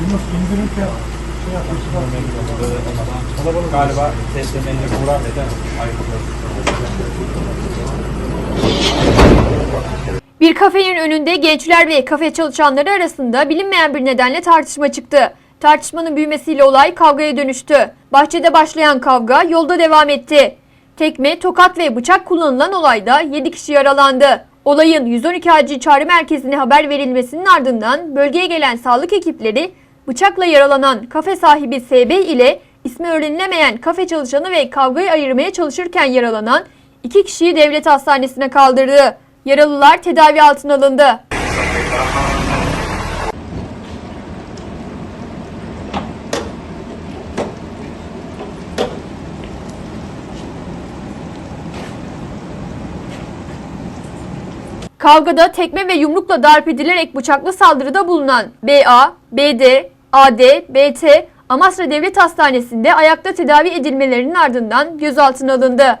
Yunus indirim fiyat şey yapmışlar. Galiba teslimini uğrar dedi. Bir kafenin önünde gençler ve kafe çalışanları arasında bilinmeyen bir nedenle tartışma çıktı. Tartışmanın büyümesiyle olay kavgaya dönüştü. Bahçede başlayan kavga yolda devam etti. Tekme, tokat ve bıçak kullanılan olayda 7 kişi yaralandı. Olayın 112 acil çağrı merkezine haber verilmesinin ardından bölgeye gelen sağlık ekipleri bıçakla yaralanan kafe sahibi SB ile ismi öğrenilemeyen kafe çalışanı ve kavgayı ayırmaya çalışırken yaralanan iki kişiyi devlet hastanesine kaldırdı. Yaralılar tedavi altına alındı. Kavgada tekme ve yumrukla darp edilerek bıçaklı saldırıda bulunan BA, BD, AD, BT Amasra Devlet Hastanesi'nde ayakta tedavi edilmelerinin ardından gözaltına alındı.